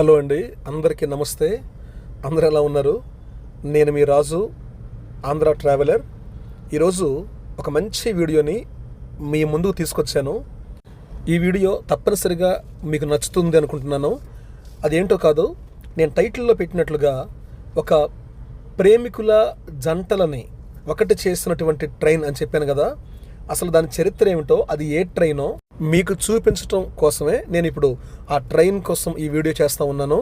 Hello అండి అందరికీ నమస్తే. అందరు ఎలా ఉన్నారు? నేను మీ రాజు ఆంధ్ర ట్రావెలర్. ఈరోజు ఒక మంచి వీడియోని మీ ముందుకు తీసుకొచ్చాను. ఈ వీడియో తప్పనిసరిగా మీకు నచ్చుతుంది అనుకుంటున్నాను. అదేంటో కాదు నేను టైటిల్లో పెట్టినట్లుగా ఒక ప్రేమికుల జంటలని ఒకటి చేసినటువంటి ట్రైన్ అని చెప్పాను కదా. అసలు దాని చరిత్ర ఏమిటో అది ఏ ట్రైనో మీకు చూపించడం కోసమే నేను ఇప్పుడు ఆ ట్రైన్ కోసం ఈ వీడియో చేస్తూ ఉన్నాను.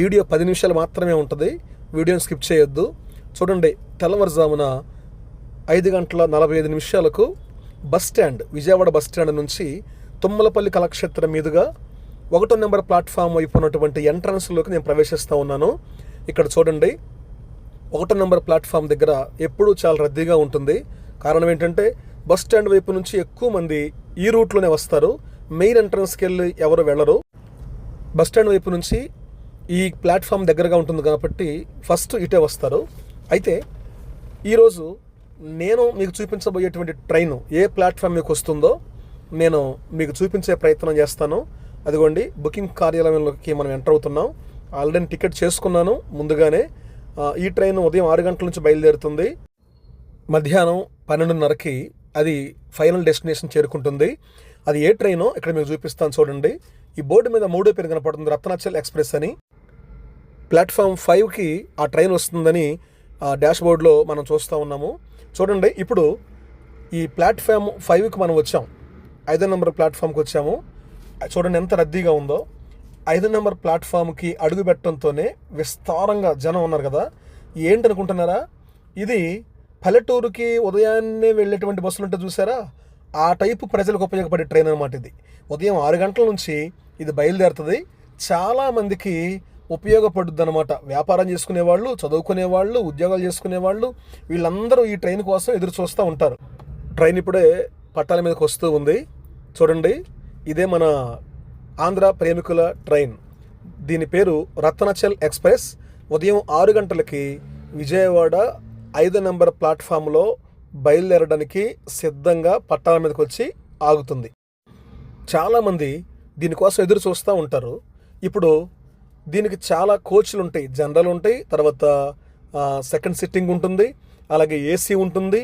వీడియో పది నిమిషాలు మాత్రమే ఉంటుంది. వీడియోని స్కిప్ చేయొద్దు. చూడండి తెల్లవారుజామున ఐదు గంటల నలభై ఐదు నిమిషాలకు bus stand Vijayawada bus stand నుంచి తుమ్మలపల్లి కళాక్షేత్రం మీదుగా ఒకటో నెంబర్ ప్లాట్ఫామ్ వైపు ఉన్నటువంటి ఎంట్రన్స్లోకి నేను ప్రవేశిస్తూ ఉన్నాను. ఇక్కడ చూడండి ఒకటో నెంబర్ ప్లాట్ఫామ్ దగ్గర ఎప్పుడూ చాలా రద్దీగా ఉంటుంది. కారణం ఏంటంటే బస్ స్టాండ్ వైపు నుంచి ఎక్కువ మంది ఈ రూట్లోనే వస్తారు. మెయిన్ ఎంట్రన్స్కి వెళ్ళి ఎవరు వెళ్ళరు. బస్ స్టాండ్ వైపు నుంచి ఈ ప్లాట్ఫామ్ దగ్గరగా ఉంటుంది కాబట్టి ఫస్ట్ ఇటే వస్తారు. అయితే ఈరోజు నేను మీకు చూపించబోయేటువంటి ట్రైన్ ఏ ప్లాట్ఫామ్ మీకు వస్తుందో నేను మీకు చూపించే ప్రయత్నం చేస్తాను. అదిగోండి బుకింగ్ కార్యాలయంలోకి మనం ఎంటర్ అవుతున్నాం. ఆల్రెడీ టికెట్ చేసుకున్నాను ముందుగానే. ఈ ట్రైన్ ఉదయం ఆరు గంటల నుంచి బయలుదేరుతుంది. మధ్యాహ్నం పన్నెండున్నరకి అది ఫైనల్ డెస్టినేషన్ చేరుకుంటుంది. అది ఏ ట్రైనో ఇక్కడ మీకు చూపిస్తాను చూడండి. ఈ బోర్డు మీద మూడో పేరు కనపడుతుంది రత్నాచల్ ఎక్స్ప్రెస్ అని. ప్లాట్ఫామ్ ఫైవ్కి ఆ ట్రైన్ వస్తుందని ఆ డాష్ బోర్డ్లో మనం చూస్తూ ఉన్నాము. చూడండి ఇప్పుడు ఈ ప్లాట్ఫామ్ ఫైవ్కి మనం వచ్చాం. ఐదో నెంబర్ ప్లాట్ఫామ్కి వచ్చాము. చూడండి ఎంత రద్దీగా ఉందో. ఐదో నెంబర్ ప్లాట్ఫామ్కి అడుగు పెట్టడంతోనే విస్తారంగా జనం ఉన్నారు కదా. ఏంటనుకుంటున్నారా? ఇది పల్లెటూరుకి ఉదయాన్నే వెళ్ళేటువంటి బస్సులు ఉంటే చూసారా? ఆ టైపు ప్రజలకు ఉపయోగపడే ట్రైన్ అనమాట ఇది. ఉదయం ఆరు గంటల నుంచి ఇది బయలుదేరుతుంది. చాలామందికి ఉపయోగపడుద్ది అనమాట వ్యాపారం చేసుకునే వాళ్ళు చదువుకునే వాళ్ళు ఉద్యోగాలు చేసుకునే వాళ్ళు వీళ్ళందరూ ఈ ట్రైన్ కోసం ఎదురు చూస్తూ ఉంటారు. ట్రైన్ ఇప్పుడే పట్టాల మీదకి వస్తూ ఉంది. చూడండి ఇదే మన ఆంధ్ర ప్రేమికుల ట్రైన్. దీని పేరు రత్నాచల్ ఎక్స్ప్రెస్. ఉదయం ఆరు గంటలకి విజయవాడ ఐదు నెంబర్ ప్లాట్ఫామ్లో బయలుదేరడానికి సిద్ధంగా పట్టాల మీదకి వచ్చి ఆగుతుంది. చాలామంది దీనికోసం ఎదురు చూస్తూ ఉంటారు. ఇప్పుడు దీనికి చాలా కోచ్లు ఉంటాయి. జనరల్ ఉంటాయి. తర్వాత సెకండ్ సిట్టింగ్ ఉంటుంది. అలాగే ఏసీ ఉంటుంది.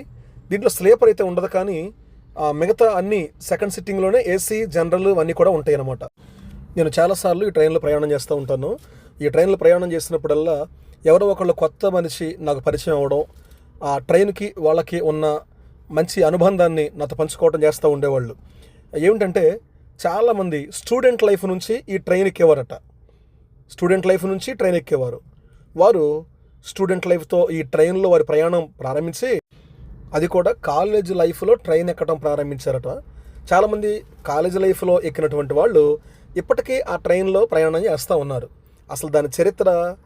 దీంట్లో స్లీపర్ అయితే ఉండదు కానీ మిగతా అన్ని సెకండ్ సిట్టింగ్లోనే ఏసీ జనరల్ అన్నీ కూడా ఉంటాయి అన్నమాట నేను చాలాసార్లు ఈ ట్రైన్లో ప్రయాణం చేస్తూ ఉంటాను. ఈ ట్రైన్లో ప్రయాణం చేసినప్పుడల్లా ఎవరో ఒకళ్ళు కొత్త మనిషి నాకు పరిచయం అవ్వడం ఆ ట్రైన్కి వాళ్ళకి ఉన్న మంచి అనుబంధాన్ని నాతో పంచుకోవడం చేస్తూ ఉండేవాళ్ళు. ఏమిటంటే చాలామంది స్టూడెంట్ లైఫ్ నుంచి ఈ ట్రైన్ ఎక్కేవారట. స్టూడెంట్ లైఫ్ నుంచి ట్రైన్ ఎక్కేవారు. వారు స్టూడెంట్ లైఫ్తో ఈ ట్రైన్లో వారి ప్రయాణం ప్రారంభించి అది కూడా కాలేజ్ లైఫ్లో ట్రైన్ ఎక్కడం ప్రారంభించారట. చాలామంది కాలేజ్ లైఫ్లో ఎక్కినటువంటి వాళ్ళు ఇప్పటికీ ఆ ట్రైన్లో ప్రయాణం చేస్తూ ఉన్నారు. అసలు దాని చరిత్ర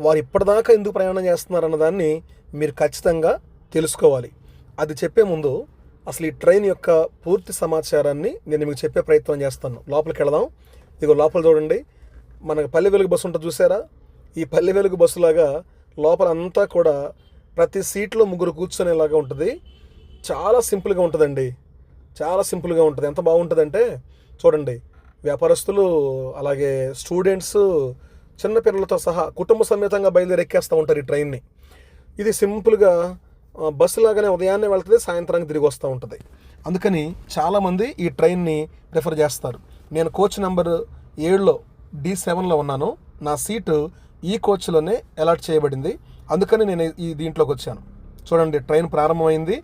వారు ఇప్పటిదాకా ఎందుకు ప్రయాణం చేస్తున్నారు అన్నదాన్ని మీరు ఖచ్చితంగా తెలుసుకోవాలి. అది చెప్పే ముందు అసలు ఈ ట్రైన్ యొక్క పూర్తి సమాచారాన్ని నేను మీకు చెప్పే ప్రయత్నం చేస్తాను. లోపలికి వెళదాం. ఇదిగో లోపల చూడండి. మనకు పల్లె వెలుగు బస్సు ఉంటుంది చూసారా? ఈ పల్లె వెలుగు బస్సులాగా లోపల అంతా కూడా ప్రతి సీట్లో ముగ్గురు కూర్చునేలాగా ఉంటుంది. చాలా సింపుల్గా ఉంటుందండి. చాలా సింపుల్గా ఉంటుంది. ఎంత బాగుంటుందంటే చూడండి. వ్యాపారస్తులు అలాగే స్టూడెంట్స్ చిన్నపిల్లలతో సహా కుటుంబ సమేతంగా బయలుదేరి ఎక్కేస్తూ ఉంటారు ఈ ట్రైన్ని. ఇది సింపుల్గా బస్సు లాగానే ఉదయాన్నే వెళ్తుంది సాయంత్రానికి తిరిగి వస్తూ ఉంటుంది. అందుకని చాలామంది ఈ ట్రైన్ని ప్రిఫర్ చేస్తారు. నేను కోచ్ నెంబర్ ఏడులో డి సెవెన్లో ఉన్నాను. నా సీటు ఈ కోచ్లోనే అలాట్ చేయబడింది. అందుకని నేను ఈ దీంట్లోకి వచ్చాను. చూడండి ట్రైన్ ప్రారంభమైంది.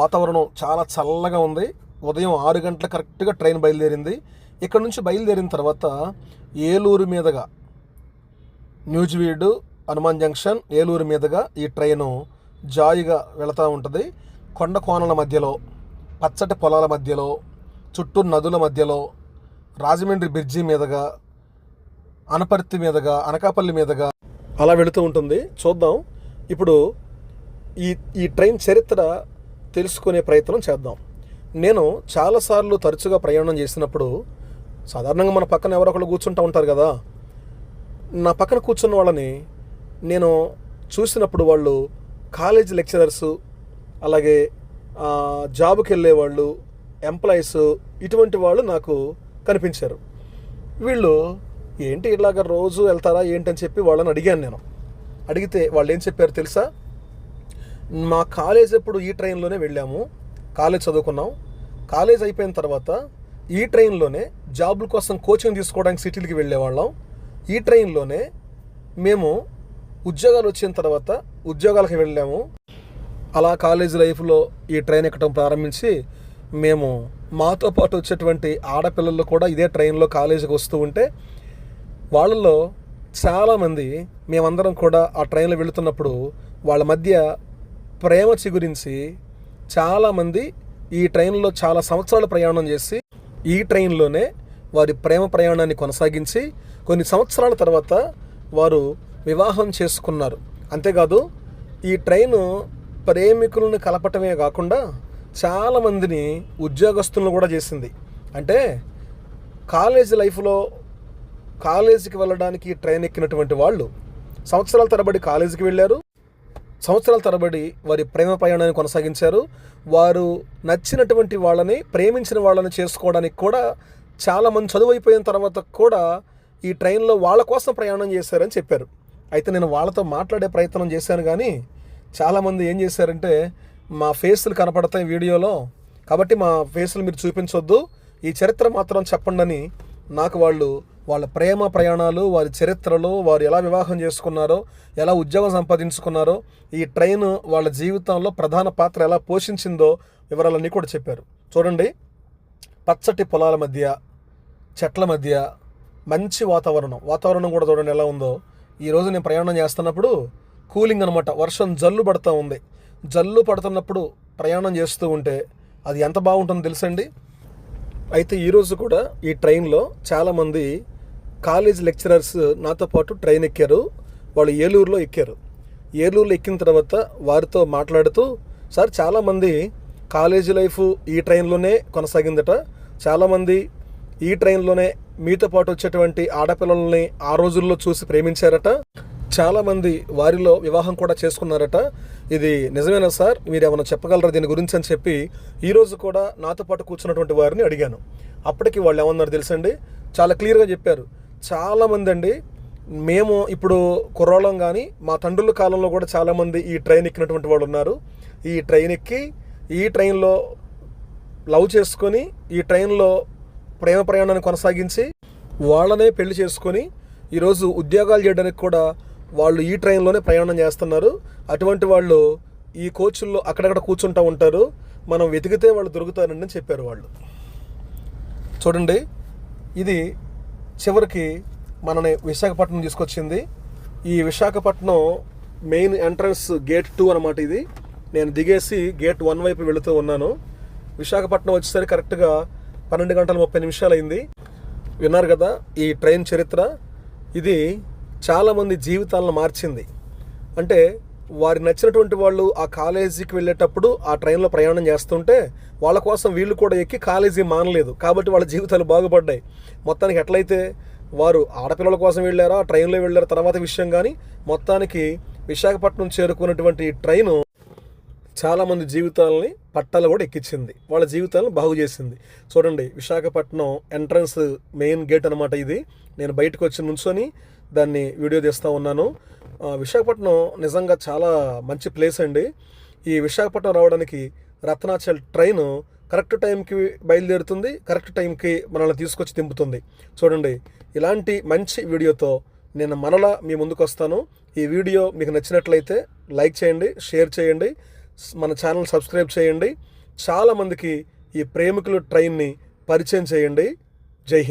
వాతావరణం చాలా చల్లగా ఉంది. ఉదయం ఆరు గంటల కరెక్ట్గా ట్రైన్ బయలుదేరింది. ఇక్కడ నుంచి బయలుదేరిన తర్వాత ఏలూరు మీదుగా న్యూజివీడు హనుమాన్ జంక్షన్ ఏలూరు మీదుగా ఈ ట్రైను జాయిగా వెళుతూ ఉంటుంది. కొండ కోనల మధ్యలో పచ్చటి పొలాల మధ్యలో చుట్టూ నదుల మధ్యలో రాజమండ్రి బ్రిడ్జి మీదుగా అనపర్తి మీదుగా అనకాపల్లి మీదుగా అలా వెళుతూ ఉంటుంది. చూద్దాం. ఇప్పుడు ఈ ఈ ట్రైన్ చరిత్ర తెలుసుకునే ప్రయత్నం చేద్దాం. నేను చాలాసార్లు తరచుగా ప్రయాణం చేసినప్పుడు సాధారణంగా మన పక్కన ఎవరో ఒకళ్ళు కూర్చుంటూ ఉంటారు కదా. నా పక్కన కూర్చున్న వాళ్ళని నేను చూసినప్పుడు వాళ్ళు కాలేజ్ లెక్చరర్స్ అలాగే జాబ్కి వెళ్ళే వాళ్ళు ఎంప్లాయీస్ ఇటువంటి వాళ్ళు నాకు కనిపించారు. వీళ్ళు ఏంటి ఇలాగ రోజు వెళ్తారా ఏంటని చెప్పి వాళ్ళని అడిగాను నేను. అడిగితే వాళ్ళు ఏం చెప్పారు తెలుసా? మా కాలేజ్ ఎప్పుడు ఈ ట్రైన్లోనే వెళ్ళాము కాలేజ్ చదువుకున్నాం. కాలేజ్ అయిపోయిన తర్వాత ఈ ట్రైన్లోనే జాబుల కోసం కోచింగ్ తీసుకోవడానికి సిటీలకి వెళ్ళేవాళ్ళం. ఈ ట్రైన్లోనే మేము ఉద్యోగాలు వచ్చిన తర్వాత ఉద్యోగాలకు వెళ్ళాము. అలా కాలేజ్ లైఫ్లో ఈ ట్రైన్ ఎక్కడం ప్రారంభించి మేము మాతో పాటు వచ్చేటువంటి ఆడపిల్లలు కూడా ఇదే ట్రైన్లో కాలేజీకి వస్తూ ఉంటే వాళ్ళల్లో చాలామంది మేమందరం కూడా ఆ ట్రైన్లో వెళుతున్నప్పుడు వాళ్ళ మధ్య ప్రేమ చిగురించి చాలామంది ఈ ట్రైన్లో చాలా సంవత్సరాలు ప్రయాణం చేసి ఈ ట్రైన్లోనే వారి ప్రేమ ప్రయాణాన్ని కొనసాగించి కొన్ని సంవత్సరాల తర్వాత వారు వివాహం చేసుకున్నారు. అంతేకాదు ఈ ట్రైను ప్రేమికులను కలపటమే కాకుండా చాలామందిని ఉద్యోగస్తులను కూడా చేసింది. అంటే కాలేజ్ లైఫ్లో కాలేజీకి వెళ్ళడానికి ట్రైన్ ఎక్కినటువంటి వాళ్ళు సంవత్సరాల తరబడి కాలేజీకి వెళ్ళారు. సంవత్సరాల తరబడి వారి ప్రేమ ప్రయాణాన్ని కొనసాగించారు. వారు నచ్చినటువంటి వాళ్ళని ప్రేమించిన వాళ్ళని చేసుకోవడానికి కూడా చాలామంది చదువు అయిపోయిన తర్వాత కూడా ఈ ట్రైన్లో వాళ్ళ కోసం ప్రయాణం చేశారని చెప్పారు. అయితే నేను వాళ్ళతో మాట్లాడే ప్రయత్నం చేశాను కానీ చాలామంది ఏం చేశారంటే మా ఫేస్లు కనపడతాయి వీడియోలో కాబట్టి మా ఫేస్లు మీరు చూపించొద్దు. ఈ చరిత్ర మాత్రం చెప్పండి అని నాకు వాళ్ళు వాళ్ళ ప్రేమ ప్రయాణాలు వారి చరిత్రలో వారు ఎలా వివాహం చేసుకున్నారో ఎలా ఉద్యోగం సంపాదించుకున్నారో ఈ ట్రైన్ వాళ్ళ జీవితంలో ప్రధాన పాత్ర ఎలా పోషించిందో వివరాలన్నీ కూడా చెప్పారు. చూడండి. పచ్చటి పొలాల మధ్య చెట్ల మధ్య మంచి వాతావరణం. వాతావరణం కూడా చూడండి ఎలా ఉందో. ఈరోజు నేను ప్రయాణం చేస్తున్నప్పుడు కూలింగ్ అనమాట వర్షం జల్లు పడుతూ ఉంది. జల్లు పడుతున్నప్పుడు ప్రయాణం చేస్తూ ఉంటే అది ఎంత బాగుంటుందో తెలుసండి అయితే ఈరోజు కూడా ఈ ట్రైన్లో చాలామంది కాలేజ్ లెక్చరర్స్ నాతో పాటు ట్రైన్ ఎక్కారు. వాళ్ళు ఏలూరులో ఎక్కారు. ఏలూరులో ఎక్కిన తర్వాత వారితో మాట్లాడుతూ సార్ చాలామంది కాలేజీ లైఫ్ ఈ ట్రైన్లోనే కొనసాగిందట. చాలామంది ఈ ట్రైన్లోనే మీతో పాటు వచ్చేటువంటి ఆడపిల్లల్ని ఆ రోజుల్లో చూసి ప్రేమించారట. చాలామంది వారిలో వివాహం కూడా చేసుకున్నారట. ఇది నిజమేనా సార్? మీరు ఏమైనా చెప్పగలరా దీని గురించి అని చెప్పి ఈరోజు కూడా నాతో పాటు కూర్చున్నటువంటి వారిని అడిగాను. అప్పటికి వాళ్ళు ఏమన్నారు తెలుసండి? చాలా క్లియర్గా చెప్పారు. చాలామంది అండి మేము ఇప్పుడు కుర్రోళ్ళం కానీ మా తండ్రుల కాలంలో కూడా చాలామంది ఈ ట్రైన్ ఎక్కినటువంటి వాళ్ళు ఉన్నారు. ఈ ట్రైన్ ఎక్కి ఈ ట్రైన్లో లవ్ చేసుకొని ఈ ట్రైన్లో ప్రేమ ప్రయాణాన్ని కొనసాగించి వాళ్ళనే పెళ్ళి చేసుకొని ఈరోజు ఉద్యోగాలు చేయడానికి కూడా వాళ్ళు ఈ ట్రైన్లోనే ప్రయాణం చేస్తున్నారు. అటువంటి వాళ్ళు ఈ కోచ్ల్లో అక్కడక్కడ కూర్చుంటూ ఉంటారు. మనం వెతికితే వాళ్ళు దొరుకుతారండి అని చెప్పారు వాళ్ళు. చూడండి ఇది చివరికి మనని విశాఖపట్నం తీసుకొచ్చింది. ఈ Visakhapatnam main entrance gate too అనమాట ఇది. నేను దిగేసి గేట్ వన్ వైపు వెళుతూ ఉన్నాను. విశాఖపట్నం వచ్చేసరికి కరెక్ట్గా పన్నెండు గంటల ముప్పై నిమిషాలు అయింది విన్నారు కదా ఈ ట్రైన్ చరిత్ర. ఇది చాలామంది జీవితాలను మార్చింది. అంటే వారి నచ్చినటువంటి వాళ్ళు ఆ కాలేజీకి వెళ్ళేటప్పుడు ఆ ట్రైన్లో ప్రయాణం చేస్తుంటే వాళ్ళ కోసం వీళ్ళు కూడా ఎక్కి కాలేజీ మానలేదు. కాబట్టి వాళ్ళ జీవితాలు బాగుపడ్డాయి. మొత్తానికి ఎట్లయితే వారు ఆడపిల్లల కోసం వెళ్ళారా ఆ ట్రైన్లో వెళ్ళారు తర్వాత విషయం కానీ మొత్తానికి విశాఖపట్నం చేరుకున్నటువంటి ఈ ట్రైను చాలామంది జీవితాలని పట్టాలు కూడా ఎక్కించింది. వాళ్ళ జీవితాలను బాగు చేసింది. చూడండి విశాఖపట్నం ఎంట్రన్స్ మెయిన్ గేట్ అనమాట ఇది. నేను బయటకు వచ్చి నుంచొని దాన్ని వీడియో తీస్తూ ఉన్నాను. విశాఖపట్నం నిజంగా చాలా మంచి ప్లేస్ అండి. ఈ విశాఖపట్నం రావడానికి రత్నాచల్ ట్రైన్ కరెక్ట్ టైంకి బయలుదేరుతుంది కరెక్ట్ టైంకి మనల్ని తీసుకొచ్చి దింపుతుంది. చూడండి ఇలాంటి మంచి వీడియోతో నేను మనలా మీ ముందుకు వస్తాను. ఈ వీడియో మీకు నచ్చినట్లయితే లైక్ చేయండి షేర్ చేయండి మన ఛానల్ సబ్స్క్రైబ్ చేయండి. చాలామందికి ఈ ప్రేమికులు ట్రైన్ని పరిచయం చేయండి.